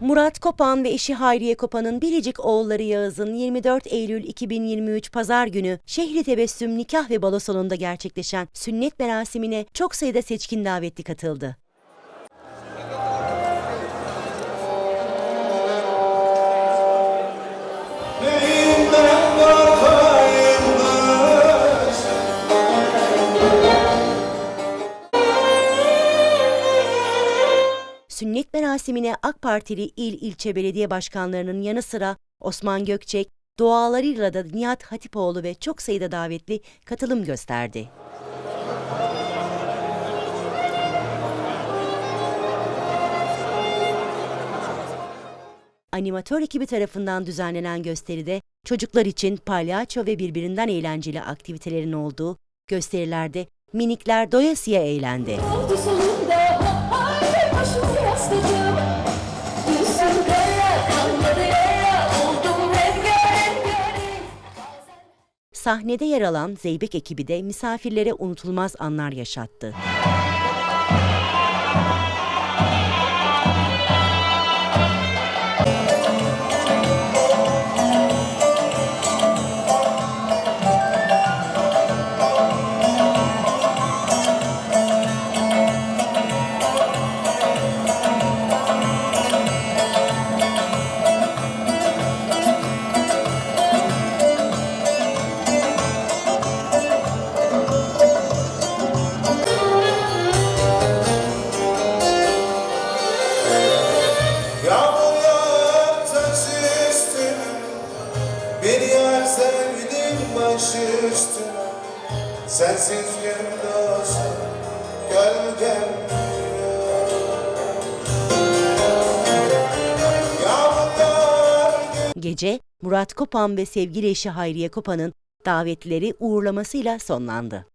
Murat Kopan ve eşi Hayriye Kopan'ın biricik oğulları Yağız'ın 24 Eylül 2023 Pazar günü Şehri Tebessüm Nikah ve Balo Salonu'nda gerçekleşen sünnet merasimine çok sayıda seçkin davetli katıldı. Sünnet merasimine AK Partili il ilçe belediye başkanlarının yanı sıra Osman Gökçek, dualarıyla da Nihat Hatipoğlu ve çok sayıda davetli katılım gösterdi. Animatör ekibi tarafından düzenlenen gösteride çocuklar için palyaço ve birbirinden eğlenceli aktivitelerin olduğu gösterilerde minikler doyasıya eğlendi. Oldu Sahnede yer alan Zeybek ekibi de misafirlere unutulmaz anlar yaşattı. Baş üstüne Sensiz gün doğsa gölgem Gece Murat Kopan ve sevgili eşi Hayriye Kopan'ın davetlileri uğurlamasıyla sonlandı.